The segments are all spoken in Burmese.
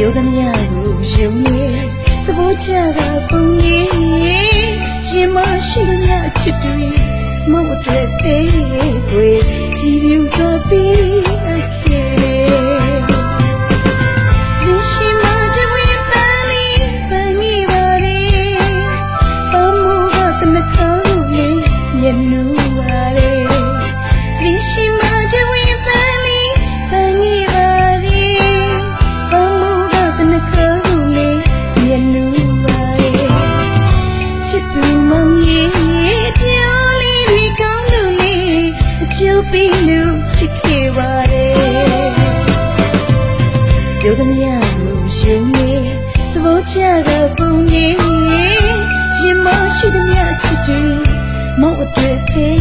有个娘路有你，可不嫁个不你，什么是个娘去对，莫对。 သေးကိုကြည်ပြူစောပြီး ကျူပီလူချစ်ခဲ့ပါရဲ့ဒုက္ခမြတ်ကိုရှင်နေသဘောကျတဲ့ပုံလေးရင်မရှိတဲ့မြတ်ချစ်တွေမောအတွေ့ခဲ့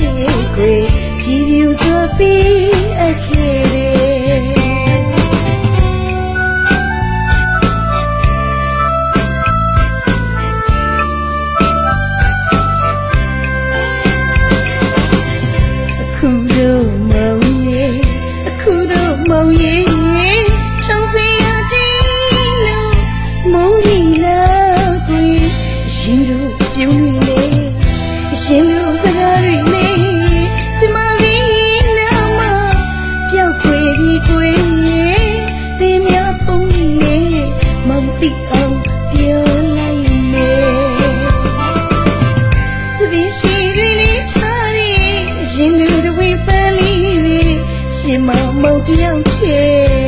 ကိုကြည်ပြူစွာပြီးအခေ ရင်လူတွေပန်လေးရှင်မမုံတယောက်ချေ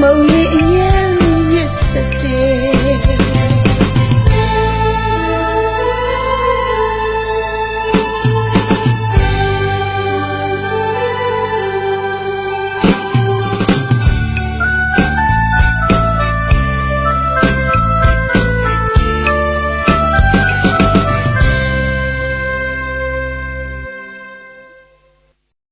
မုံလေးအရင်ရစ်စတဲ့